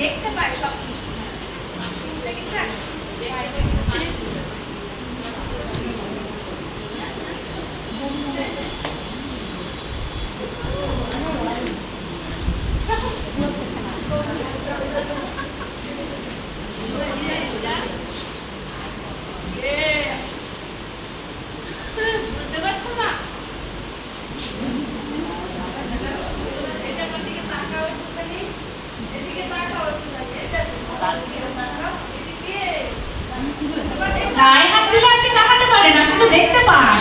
দেখতে পায় সব কিছু Yeah. গায়ে হাত দিলে আপনি তাকাতে পারেন আপনি তো দেখতে পান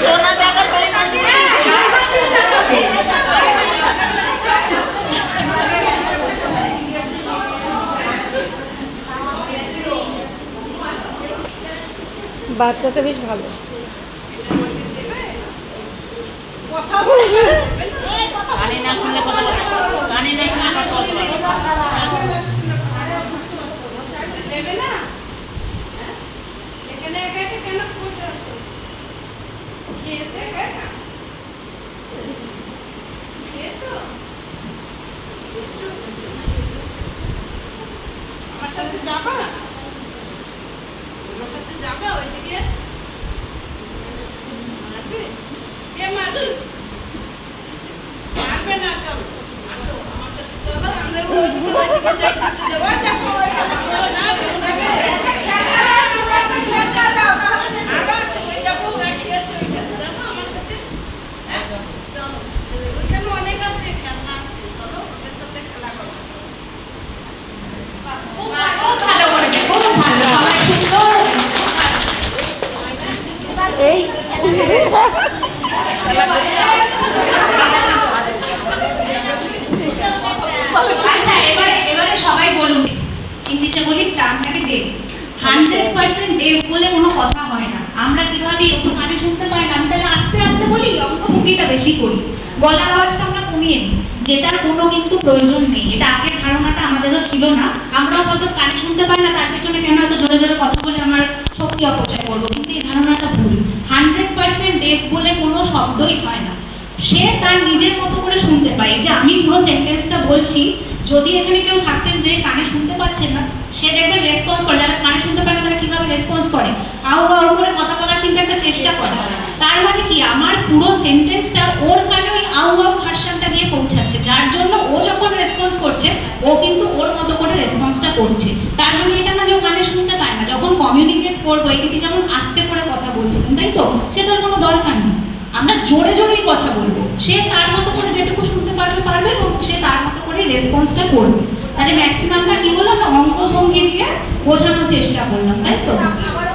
সোনা দেখা পরিমাণ গায়ে হাত দিলে তাকাবে। বাচ্চাটা বেশ ভালো কানে না শুনলে কথা বলে কানে না শুনলে কথা বলে দেবে না হ্যাঁ? এখানে একা একা কেন বসে আছো আমার সাথে যাবা? আমার সাথে যাবা ওইদিকে মারবে না চলো আসো আমার সাথে চলো আমরা ওইদিকে ওই দেখো ওই দেখো না আরও আছে ওই দেখো গাড়ি আছে ওইখানে যাব আমার সাথে হ্যাঁ চলো ওইখানে অনেক আছে খেলনা আছে চলো ওদের সাথে খেলা করো খুব ভালো করেছে খুব ভালো সবাই সুন্দর এই আচ্ছা এবারে এবারে সবাই বলুন ইংলিশে বলি টার্মটাকে ডেভ হান্ড্রেড পার্সেন্ট ডেভ বলে কোনো কথা হয় না। আমরা কীভাবে একটু কানে শুনতে পাই না, আমি তাহলে আস্তে আস্তে বলি অঙ্কভঙ্গিটা বেশি করি। গলার আওয়াজটা আমরা কমিয়ে নিই। যেটার কোনো কিন্তু প্রয়োজন নেই। এটা আগের ধারণাটা আমাদেরও ছিল না। আমরাও হয়তো কানে শুনতে পাই না, তার পেছনে কেন এত জোরে জোরে কথা বলে আমার শক্তি অপচয় করব? কিন্তু এই ধারণাটা ভুল। হান্ড্রেড পার্সেন্ট ডেভ বলে কোনো শব্দই হয় না। সে তার নিজের মতো করে শুনতে পায়। যে আমি পুরো সেন্টেন্সটা বলছি, যদি এখানে কেউ থাকতেন যে কানে শুনতে পাচ্ছেন না সে দেখবেন রেসপন্স করে যারা কানে শুনতে পারে তারা কীভাবে রেসপন্স করে? আউ আউ করে কথা বলার কিন্তু একটা চেষ্টা করে। তার মানে কি? আমার পুরো সেন্টেন্সটা ওর কানে ওই আউ আউ ভার্সনটা গিয়ে পৌঁছাচ্ছে। যার জন্য ও যখন রেসপন্স করছে ও কিন্তু ওর মতো করে রেসপন্সটা করছে। তার মানে এটা না যে ও কানে শুনতে পায় না। যখন কমিউনিকেট করব এই দিদি যেমন আস্তে করে কথা বলছিলেন তাই তো? সেটার কোনো দরকার নেই। আমরা জোরে জোরেই কথা বলব। সে তার মতো করে যেটুকু শুনতে পারবে পারবে এবং সে তার মতো করে রেসপন্সটা করবে। তাহলে ম্যাক্সিমামটা কি বললাম আমরা অঙ্কভঙ্গি দিয়ে বোঝানোর চেষ্টা করলাম তাই তো? আবারও